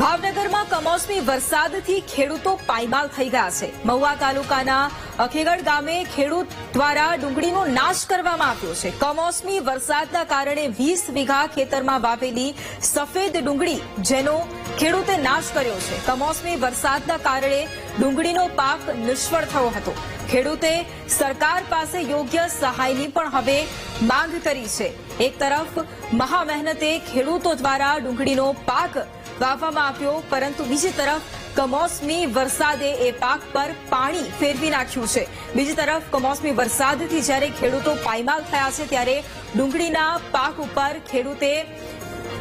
ભાવનગરમાં કમોસમી વરસાદથી ખેડૂતો પાયમાલ થઈ ગયા છે. મહુવા તાલુકાના અખેગઢ ગામે ખેડૂત દ્વારા ડુંગળીનો નાશ કરવામાં આવ્યો છે. કમોસમી વરસાદના કારણે વીસ વીઘા ખેતરમાં વાવેલી સફેદ ડુંગળી જેનો ખેડૂતે નાશ કર્યો છે. કમોસમી વરસાદના કારણે ડુંગળીનો પાક નિષ્ફળ થયો હતો. ખેડૂતે સરકાર પાસે યોગ્ય સહાયની પણ હવે માંગ કરી છે. એક તરફ મહામહેનતે ખેડૂતો દ્વારા ડુંગળીનો પાક વાવવામાં આવ્યો, પરંતુ બીજી તરફ કમોસમી વરસાદે એ પાક પર પાણી ફેરવી નાખ્યું છે. બીજી તરફ કમોસમી વરસાદથી જ્યારે ખેડૂતો પાયમાલ થયા છે, ત્યારે ડુંગળીના પાક ઉપર ખેડૂતે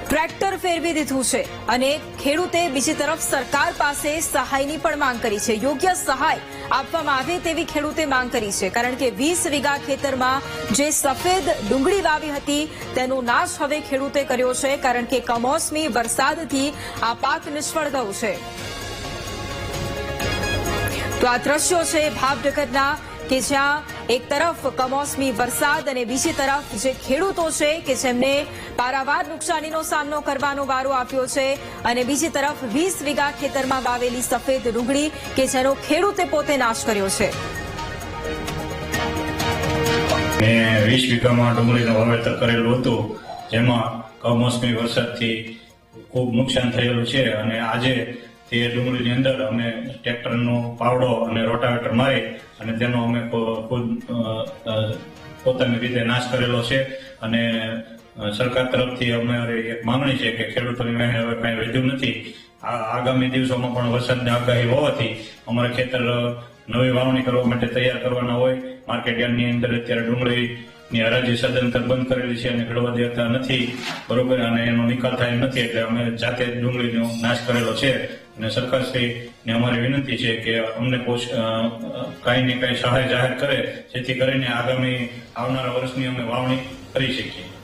ટ્રેક્ટર ફેરવી દીધું છે અને ખેડૂતે બીજી તરફ સરકાર પાસે સહાયની પણ માંગ કરી છે. યોગ્ય સહાય આપવામાં આવે તેવી ખેડૂતે માંગ કરી છે. કારણ કે વીસ વીઘા ખેતરમાં જે સફેદ ડુંગળી વાવી હતી, તેનો નાશ હવે ખેડૂતે કર્યો છે કારણ કે કમોસમી વરસાદથી આ પાક નિષ્ફળ ગયો છે. તો આ દ્રશ્યો છે ભાવનગરના કે જ્યાં એક તરફ કમોસમી વરસાદ અને બીજી તરફ જે ખેડૂતો છે કે જેમને પારાવાર નુકસાનીનો સામનો કરવાનો વારો આપ્યો છે અને બીજી તરફ વીસ વીઘા ખેતરમાં વાવેલી સફેદ ડુંગળી કે જેનો ખેડૂતે પોતે નાશ કર્યો છે. મેં વીસ વીઘામાં ડુંગળીનું વાવેતર કરેલું હતું, જેમાં કમોસમી વરસાદથી ખૂબ નુકસાન થયેલું છે અને આજે તે ડુંગળીની અંદર અમે ટ્રેક્ટરનો પાવડો અને રોટાવેટર મારી અને તેનો અમે પોતાની રીતે નાશ કરેલો છે. અને સરકાર તરફથી અમારી એક માંગણી છે કે ખેડૂતોની મહેનત હવે કાંઈ વધ્યું નથી. આગામી દિવસોમાં પણ વરસાદની આગાહી હોવાથી અમારા ખેતર નવી વાવણી કરવા માટે તૈયાર કરવાના હોય. માર્કેટ યાર્ડની અંદર અત્યારે ડુંગળીની હરાજી સદંતર બંધ કરેલી છે અને ઘડવા દેતા નથી. બરોબર, અને એનો નિકાલ થાય નથી, એટલે અમે જાતે જ ડુંગળીનો નાશ કરેલો છે. અને સરકારશ્રીને અમારી વિનંતી છે કે અમને કાંઈ ને કાંઈ સહાય જાહેર કરે, જેથી કરીને આગામી આવનારા વર્ષની અમે વાવણી કરી શકીએ.